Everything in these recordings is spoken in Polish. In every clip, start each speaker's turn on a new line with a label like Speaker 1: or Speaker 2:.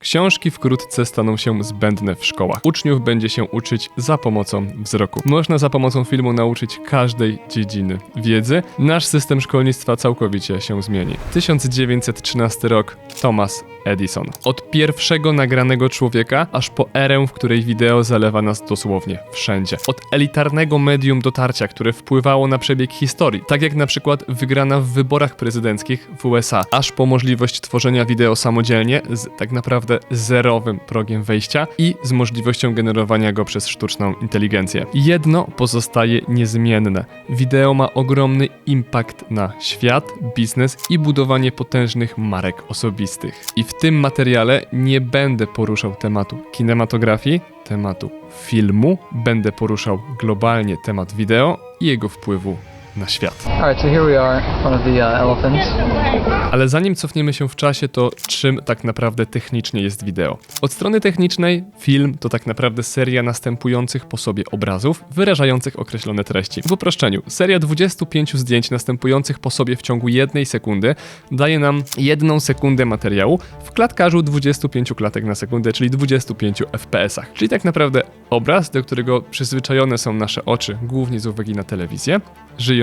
Speaker 1: Książki wkrótce staną się zbędne w szkołach. Uczniów będzie się uczyć za pomocą wzroku. Można za pomocą filmu nauczyć każdej dziedziny wiedzy. Nasz system szkolnictwa całkowicie się zmieni. 1913 rok. Thomas Edison. Od pierwszego nagranego człowieka, aż po erę, w której wideo zalewa nas dosłownie wszędzie. Od elitarnego medium dotarcia, które wpływało na przebieg historii, tak jak na przykład wygrana w wyborach prezydenckich w USA, aż po możliwość tworzenia wideo samodzielnie z tak naprawdę zerowym progiem wejścia i z możliwością generowania go przez sztuczną inteligencję. Jedno pozostaje niezmienne. Wideo ma ogromny impact na świat, biznes i budowanie potężnych marek osobistych. I w tym materiale nie będę poruszał tematu kinematografii, tematu filmu, będę poruszał globalnie temat wideo i jego wpływu na świat.
Speaker 2: Uh.
Speaker 1: Ale zanim cofniemy się w czasie, to czym tak naprawdę technicznie jest wideo? Od strony technicznej, film to tak naprawdę seria następujących po sobie obrazów, wyrażających określone treści. W uproszczeniu, seria 25 zdjęć następujących po sobie w ciągu jednej sekundy daje nam jedną sekundę materiału w klatkarzu 25 klatek na sekundę, czyli 25 fps-ach. Czyli tak naprawdę obraz, do którego przyzwyczajone są nasze oczy, głównie z uwagi na telewizję,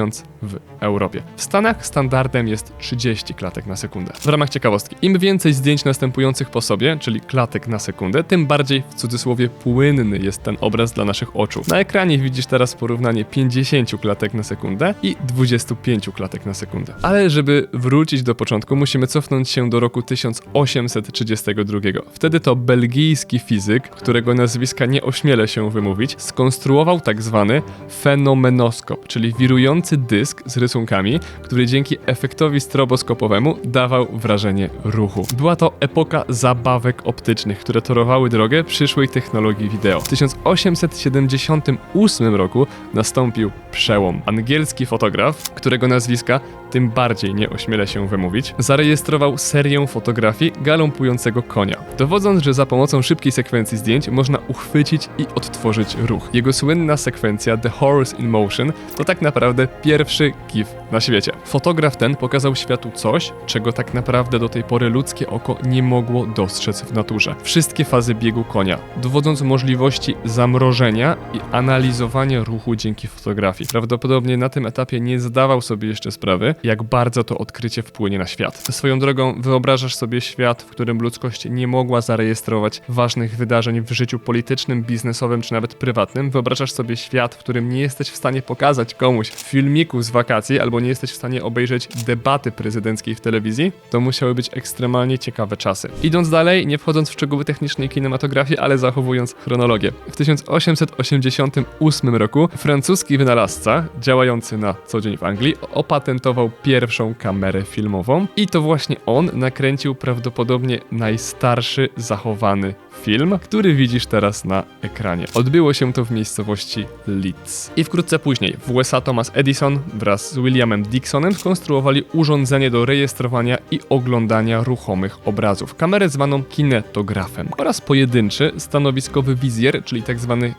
Speaker 1: żyjąc w Europie. W Stanach standardem jest 30 klatek na sekundę. W ramach ciekawostki, im więcej zdjęć następujących po sobie, czyli klatek na sekundę, tym bardziej w cudzysłowie płynny jest ten obraz dla naszych oczu. Na ekranie widzisz teraz porównanie 50 klatek na sekundę i 25 klatek na sekundę. Ale żeby wrócić do początku, musimy cofnąć się do roku 1832. Wtedy to belgijski fizyk, którego nazwiska nie ośmielę się wymówić, skonstruował tak zwany fenomenoskop, czyli wirujący dysk z rysunkami, który dzięki efektowi stroboskopowemu dawał wrażenie ruchu. Była to epoka zabawek optycznych, które torowały drogę przyszłej technologii wideo. W 1878 roku nastąpił przełom. Angielski fotograf, którego nazwiska tym bardziej nie ośmielę się wymówić, zarejestrował serię fotografii galoppującego konia, dowodząc, że za pomocą szybkiej sekwencji zdjęć można uchwycić i odtworzyć ruch. Jego słynna sekwencja The Horse in Motion to tak naprawdę pierwszy GIF na świecie. Fotograf ten pokazał światu coś, czego tak naprawdę do tej pory ludzkie oko nie mogło dostrzec w naturze. Wszystkie fazy biegu konia, dowodząc możliwości zamrożenia i analizowania ruchu dzięki fotografii. Prawdopodobnie na tym etapie nie zdawał sobie jeszcze sprawy, jak bardzo to odkrycie wpłynie na świat. Swoją drogą wyobrażasz sobie świat, w którym ludzkość nie mogła zarejestrować ważnych wydarzeń w życiu politycznym, biznesowym czy nawet prywatnym. Wyobrażasz sobie świat, w którym nie jesteś w stanie pokazać komuś filmiku z wakacji albo nie jesteś w stanie obejrzeć debaty prezydenckiej w telewizji? To musiały być ekstremalnie ciekawe czasy. Idąc dalej, nie wchodząc w szczegóły technicznej kinematografii, ale zachowując chronologię. W 1888 roku francuski wynalazca, działający na co dzień w Anglii, opatentował pierwszą kamerę filmową i to właśnie on nakręcił prawdopodobnie najstarszy zachowany film, który widzisz teraz na ekranie. Odbyło się to w miejscowości Leeds. I wkrótce później w USA Thomas Edison wraz z Williamem Dixonem skonstruowali urządzenie do rejestrowania i oglądania ruchomych obrazów, kamerę zwaną kinetografem oraz pojedynczy stanowiskowy wizjer, czyli tak zwany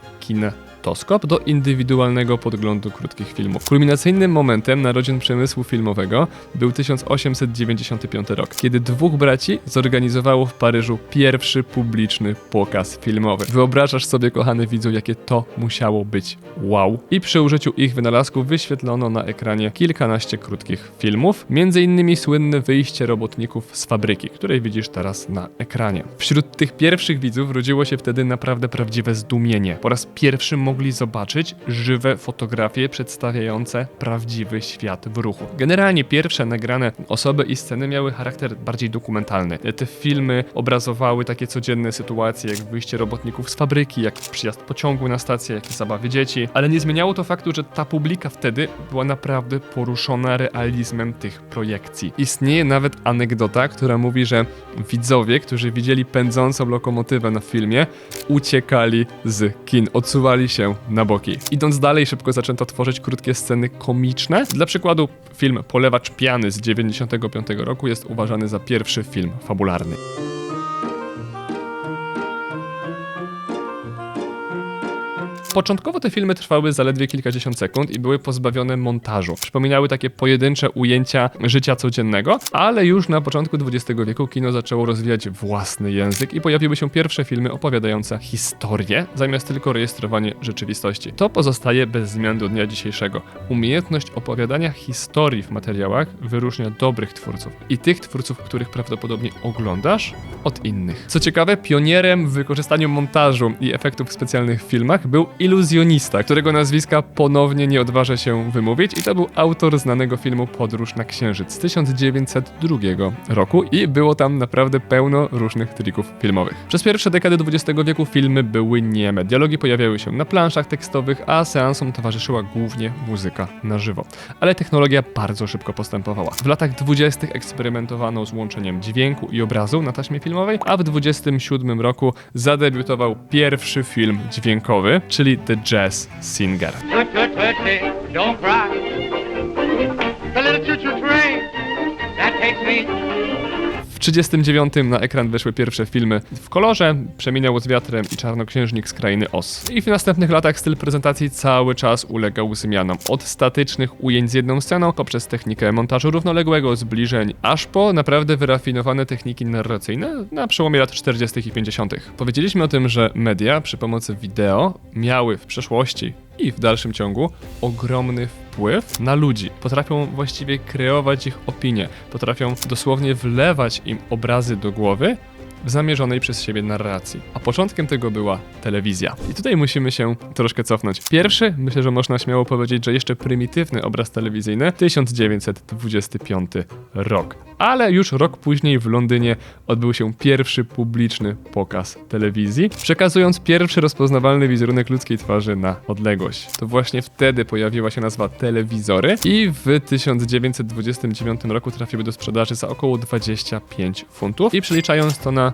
Speaker 1: kinetoskop do indywidualnego podglądu krótkich filmów. Kulminacyjnym momentem narodzin przemysłu filmowego był 1895 rok, kiedy dwóch braci zorganizowało w Paryżu pierwszy publiczny pokaz filmowy. Wyobrażasz sobie, kochany widzu, jakie to musiało być wow. I przy użyciu ich wynalazków wyświetlono na ekranie kilkanaście krótkich filmów, między innymi słynne wyjście robotników z fabryki, której widzisz teraz na ekranie. Wśród tych pierwszych widzów rodziło się wtedy naprawdę prawdziwe zdumienie. Po raz pierwszy mogli zobaczyć żywe fotografie przedstawiające prawdziwy świat w ruchu. Generalnie pierwsze nagrane osoby i sceny miały charakter bardziej dokumentalny. Te filmy obrazowały takie codzienne sytuacje, jak wyjście robotników z fabryki, jak przyjazd pociągu na stację, jak zabawy dzieci, ale nie zmieniało to faktu, że ta publika wtedy była naprawdę poruszona realizmem tych projekcji. Istnieje nawet anegdota, która mówi, że widzowie, którzy widzieli pędzącą lokomotywę na filmie, uciekali z kin, odsuwali się na boki. Idąc dalej, szybko zaczęto tworzyć krótkie sceny komiczne. Dla przykładu, film Polewacz Piany z 95 roku jest uważany za pierwszy film fabularny. Początkowo te filmy trwały zaledwie kilkadziesiąt sekund i były pozbawione montażu. Przypominały takie pojedyncze ujęcia życia codziennego, ale już na początku XX wieku kino zaczęło rozwijać własny język i pojawiły się pierwsze filmy opowiadające historię, zamiast tylko rejestrowanie rzeczywistości. To pozostaje bez zmian do dnia dzisiejszego. Umiejętność opowiadania historii w materiałach wyróżnia dobrych twórców i tych twórców, których prawdopodobnie oglądasz, od innych. Co ciekawe, pionierem w wykorzystaniu montażu i efektów specjalnych w filmach był iluzjonista, którego nazwiska ponownie nie odważę się wymówić i to był autor znanego filmu Podróż na Księżyc z 1902 roku i było tam naprawdę pełno różnych trików filmowych. Przez pierwsze dekady XX wieku filmy były nieme. Dialogi pojawiały się na planszach tekstowych, a seansom towarzyszyła głównie muzyka na żywo. Ale technologia bardzo szybko postępowała. W latach 20. eksperymentowano z łączeniem dźwięku i obrazu na taśmie filmowej, a w 27 roku zadebiutował pierwszy film dźwiękowy, czyli The Jazz Singer.
Speaker 3: Don't cry. The little choo-choo train
Speaker 1: 1939 na ekran weszły pierwsze filmy w kolorze, Przeminęło z wiatrem i Czarnoksiężnik z krainy Oz. I w następnych latach styl prezentacji cały czas ulegał zmianom. Od statycznych ujęć z jedną sceną, poprzez technikę montażu równoległego, zbliżeń, aż po naprawdę wyrafinowane techniki narracyjne na przełomie lat 40. i 50. Powiedzieliśmy o tym, że media przy pomocy wideo miały w przeszłości i w dalszym ciągu ogromny wpływ na ludzi. Potrafią właściwie kreować ich opinie, potrafią dosłownie wlewać im obrazy do głowy zamierzonej przez siebie narracji. A początkiem tego była telewizja. I tutaj musimy się troszkę cofnąć. Pierwszy, myślę, że można śmiało powiedzieć, że jeszcze prymitywny obraz telewizyjny 1925 rok. Ale już rok później w Londynie odbył się pierwszy publiczny pokaz telewizji, przekazując pierwszy rozpoznawalny wizerunek ludzkiej twarzy na odległość. To właśnie wtedy pojawiła się nazwa telewizory i w 1929 roku trafiły do sprzedaży za około 25 funtów i przeliczając to na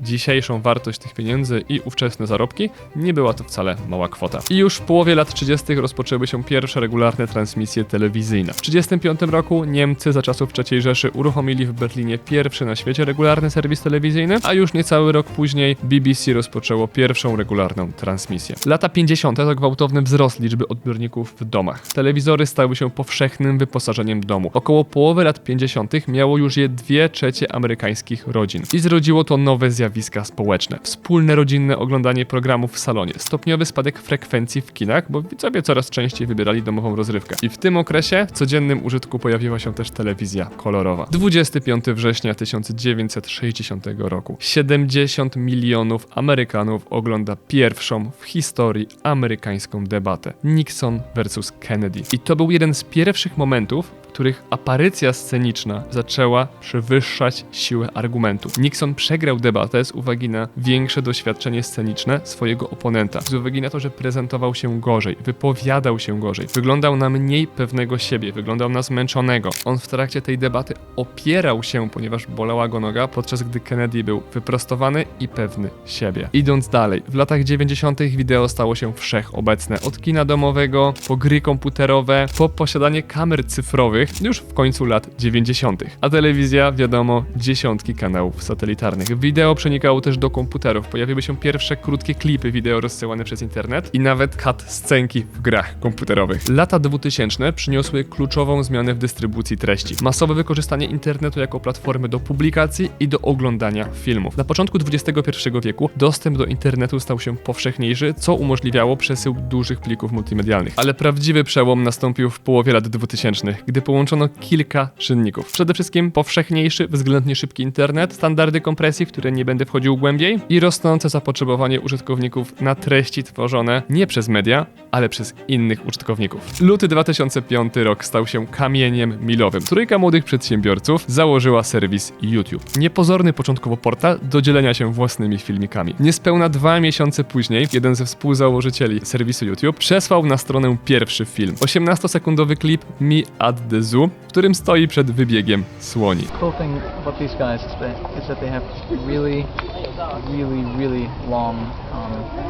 Speaker 1: dzisiejszą wartość tych pieniędzy i ówczesne zarobki, nie była to wcale mała kwota. I już w połowie lat 30. rozpoczęły się pierwsze regularne transmisje telewizyjne. W 1935 roku Niemcy za czasów III Rzeszy uruchomili w Berlinie pierwszy na świecie regularny serwis telewizyjny, a już niecały rok później BBC rozpoczęło pierwszą regularną transmisję. Lata 50. to gwałtowny wzrost liczby odbiorników w domach. Telewizory stały się powszechnym wyposażeniem domu. Około połowy lat 50. miało już je dwie trzecie amerykańskich rodzin. I zrodziło to nowe zjawiska społeczne. Wspólne rodzinne oglądanie programów w salonie, stopniowy spadek frekwencji w kinach, bo widzowie coraz częściej wybierali domową rozrywkę. I w tym okresie w codziennym użytku pojawiła się też telewizja kolorowa. 25 września 1960 roku 70 milionów Amerykanów ogląda pierwszą w historii amerykańską debatę Nixon versus Kennedy. I to był jeden z pierwszych momentów, których aparycja sceniczna zaczęła przewyższać siłę argumentu. Nixon przegrał debatę z uwagi na większe doświadczenie sceniczne swojego oponenta, z uwagi na to, że prezentował się gorzej, wypowiadał się gorzej, wyglądał na mniej pewnego siebie, wyglądał na zmęczonego. On w trakcie tej debaty opierał się, ponieważ bolała go noga, podczas gdy Kennedy był wyprostowany i pewny siebie. Idąc dalej, w latach 90. wideo stało się wszechobecne. Od kina domowego, po gry komputerowe, po posiadanie kamer cyfrowych, już w końcu lat 90. A telewizja, wiadomo, dziesiątki kanałów satelitarnych. Wideo przenikało też do komputerów. Pojawiły się pierwsze krótkie klipy wideo rozsyłane przez internet i nawet cut scenki w grach komputerowych. Lata 2000 przyniosły kluczową zmianę w dystrybucji treści. Masowe wykorzystanie internetu jako platformy do publikacji i do oglądania filmów. Na początku XXI wieku dostęp do internetu stał się powszechniejszy, co umożliwiało przesył dużych plików multimedialnych. Ale prawdziwy przełom nastąpił w połowie lat 2000, gdy połączono kilka czynników. Przede wszystkim powszechniejszy, względnie szybki internet, standardy kompresji, w które nie będę wchodził głębiej i rosnące zapotrzebowanie użytkowników na treści tworzone nie przez media, ale przez innych użytkowników. Luty 2005 rok stał się kamieniem milowym. Trójka młodych przedsiębiorców założyła serwis YouTube. Niepozorny początkowo portal do dzielenia się własnymi filmikami. Niespełna dwa miesiące później jeden ze współzałożycieli serwisu YouTube przesłał na stronę pierwszy film. 18-sekundowy klip Me at the Zoo, w którym stoi przed wybiegiem słoni.
Speaker 2: Cool thing about these guys is that, is that they have really really, really long um.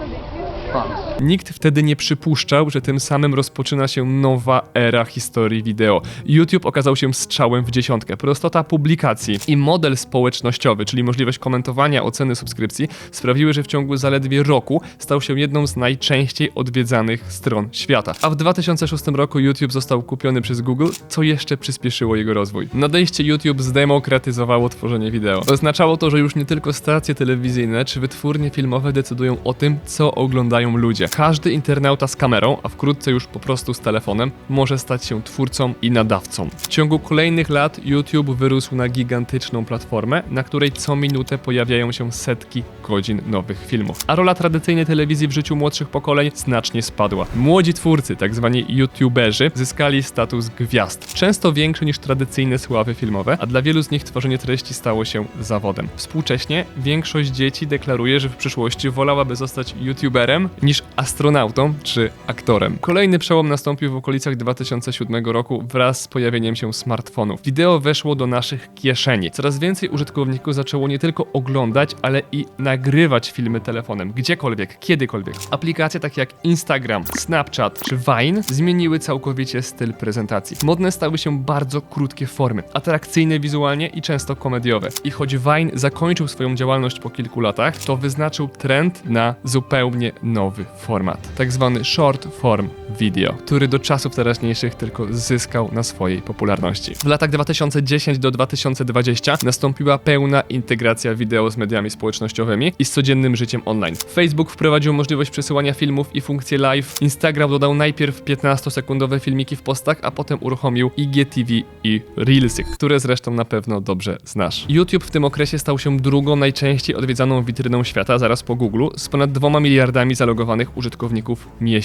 Speaker 1: Nikt wtedy nie przypuszczał, że tym samym rozpoczyna się nowa era historii wideo. YouTube okazał się strzałem w dziesiątkę. Prostota publikacji i model społecznościowy, czyli możliwość komentowania, oceny subskrypcji, sprawiły, że w ciągu zaledwie roku stał się jedną z najczęściej odwiedzanych stron świata. A w 2006 roku YouTube został kupiony przez Google, co jeszcze przyspieszyło jego rozwój. Nadejście YouTube zdemokratyzowało tworzenie wideo. Oznaczało to, że już nie tylko stacje telewizyjne czy wytwórnie filmowe decydują o tym, co oglądają ludzie. Każdy internauta z kamerą, a wkrótce już po prostu z telefonem, może stać się twórcą i nadawcą. W ciągu kolejnych lat YouTube wyrósł na gigantyczną platformę, na której co minutę pojawiają się setki godzin nowych filmów. A rola tradycyjnej telewizji w życiu młodszych pokoleń znacznie spadła. Młodzi twórcy, tak zwani YouTuberzy, zyskali status gwiazd, często większy niż tradycyjne sławy filmowe, a dla wielu z nich tworzenie treści stało się zawodem. Współcześnie większość dzieci deklaruje, że w przyszłości wolałaby zostać YouTuberem niż astronautą czy aktorem. Kolejny przełom nastąpił w okolicach 2007 roku wraz z pojawieniem się smartfonów. Wideo weszło do naszych kieszeni. Coraz więcej użytkowników zaczęło nie tylko oglądać, ale i nagrywać filmy telefonem, gdziekolwiek, kiedykolwiek. Aplikacje takie jak Instagram, Snapchat czy Vine zmieniły całkowicie styl prezentacji. Modne stały się bardzo krótkie formy, atrakcyjne wizualnie i często komediowe. I choć Vine zakończył swoją działalność po kilku latach, to wyznaczył trend na zupełnie nowy format, tak zwany short form video, który do czasów teraźniejszych tylko zyskał na swojej popularności. W latach 2010 do 2020 nastąpiła pełna integracja wideo z mediami społecznościowymi i z codziennym życiem online. Facebook wprowadził możliwość przesyłania filmów i funkcję live. Instagram dodał najpierw 15-sekundowe filmiki w postach, a potem uruchomił IGTV i Reelsy, które zresztą na pewno dobrze znasz. YouTube w tym okresie stał się drugą najczęściej odwiedzaną witryną świata, zaraz po Google, z ponad 2 miliardami zalogowanych użytkowników miesięcznie.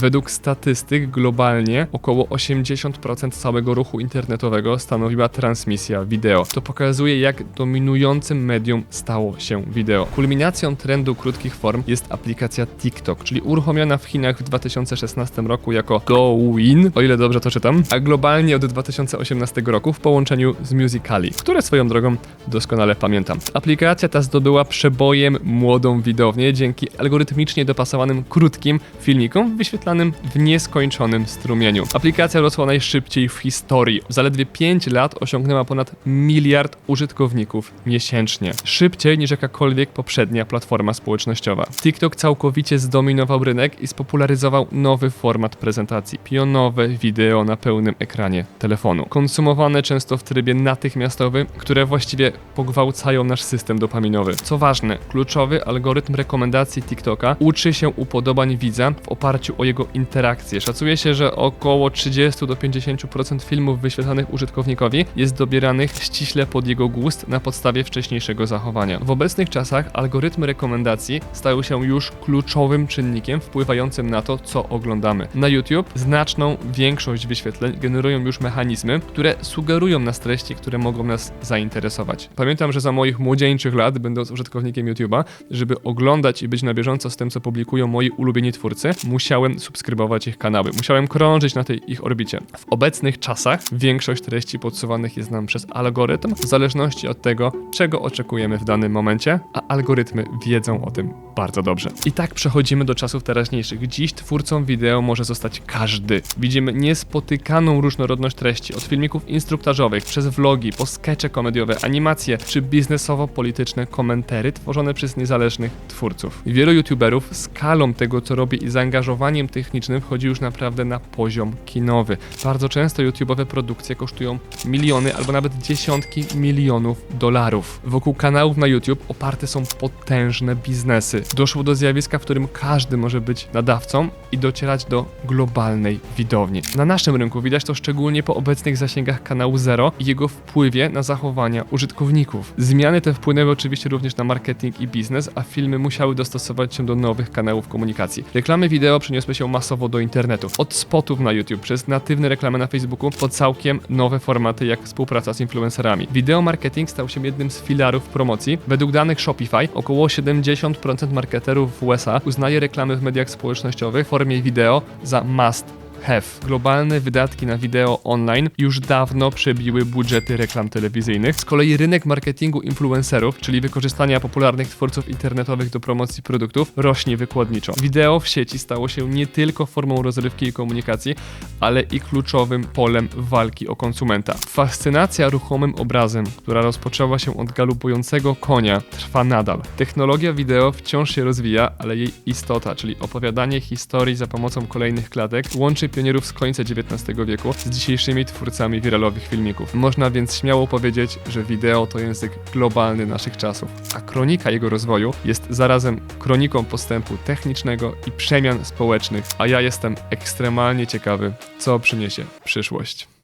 Speaker 1: Według statystyk globalnie około 80% całego ruchu internetowego stanowiła transmisja wideo. To pokazuje, jak dominującym medium stało się wideo. Kulminacją trendu krótkich form jest aplikacja TikTok, czyli uruchomiona w Chinach w 2016 roku jako Douyin, o ile dobrze to czytam, a globalnie od 2018 roku w połączeniu z Musical.ly, które swoją drogą doskonale pamiętam. Aplikacja ta zdobyła przebojem młodą widownię dzięki algorytmicznie dopasowanym krótkim filmikom wyświetlanym w nieskończonym strumieniu. Aplikacja rosła najszybciej w historii. W zaledwie 5 lat osiągnęła ponad miliard użytkowników miesięcznie. Szybciej niż jakakolwiek poprzednia platforma społecznościowa. TikTok całkowicie zdominował rynek i spopularyzował nowy format prezentacji. Pionowe wideo na pełnym ekranie telefonu. Konsumowane często w trybie natychmiastowym, które właściwie pogwałcają nasz system dopaminowy. Co ważne, kluczowy algorytm rekomendacji TikToka uczy się upodobań widza w oparciu o jego interakcje. Szacuje się, że około 30 do 50% filmów wyświetlanych użytkownikowi jest dobieranych ściśle pod jego gust na podstawie wcześniejszego zachowania. W obecnych czasach algorytmy rekomendacji stały się już kluczowym czynnikiem wpływającym na to, co oglądamy. Na YouTube znaczną większość wyświetleń generują już mechanizmy, które sugerują nas treści, które mogą nas zainteresować. Pamiętam, że za moich młodzieńczych lat, będąc użytkownikiem YouTube'a, żeby oglądać i być na bieżąco z tym, co publikują moi ulubieni twórcy, musiałem subskrybować ich kanały. Musiałem krążyć na tej ich orbicie. W obecnych czasach większość treści podsuwanych jest nam przez algorytm, w zależności od tego, czego oczekujemy w danym momencie, a algorytmy wiedzą o tym bardzo dobrze. I tak przechodzimy do czasów teraźniejszych. Dziś twórcą wideo może zostać każdy. Widzimy niespotykaną różnorodność treści, od filmików instruktażowych, przez vlogi, po skecze komediowe, animacje czy biznesowo-polityczne komentary tworzone przez niezależnych twórców. Wielu youtuberów skalą tego, co robi i zaangażowaniem technicznym wchodzi już naprawdę na poziom kinowy. Bardzo często YouTube'owe produkcje kosztują miliony albo nawet dziesiątki milionów dolarów. Wokół kanałów na YouTube oparte są potężne biznesy. Doszło do zjawiska, w którym każdy może być nadawcą i docierać do globalnej widowni. Na naszym rynku widać to szczególnie po obecnych zasięgach kanału Zero i jego wpływie na zachowania użytkowników. Zmiany te wpłynęły oczywiście również na marketing i biznes, a filmy musiały dostosować się do nowych kanałów komunikacji. Reklamy wideo przeniosły się masowo do internetu. Od spotów na YouTube przez natywne reklamy na Facebooku po całkiem nowe formaty jak współpraca z influencerami. Wideo marketing stał się jednym z filarów promocji. Według danych Shopify około 70% marketerów w USA uznaje reklamy w mediach społecznościowych w formie wideo za must Globalne wydatki na wideo online już dawno przebiły budżety reklam telewizyjnych. Z kolei rynek marketingu influencerów, czyli wykorzystania popularnych twórców internetowych do promocji produktów, rośnie wykładniczo. Wideo w sieci stało się nie tylko formą rozrywki i komunikacji, ale i kluczowym polem walki o konsumenta. Fascynacja ruchomym obrazem, która rozpoczęła się od galopującego konia, trwa nadal. Technologia wideo wciąż się rozwija, ale jej istota, czyli opowiadanie historii za pomocą kolejnych klatek, łączy pionierów z końca XIX wieku z dzisiejszymi twórcami wiralowych filmików. Można więc śmiało powiedzieć, że wideo to język globalny naszych czasów, a kronika jego rozwoju jest zarazem kroniką postępu technicznego i przemian społecznych, a ja jestem ekstremalnie ciekawy, co przyniesie przyszłość.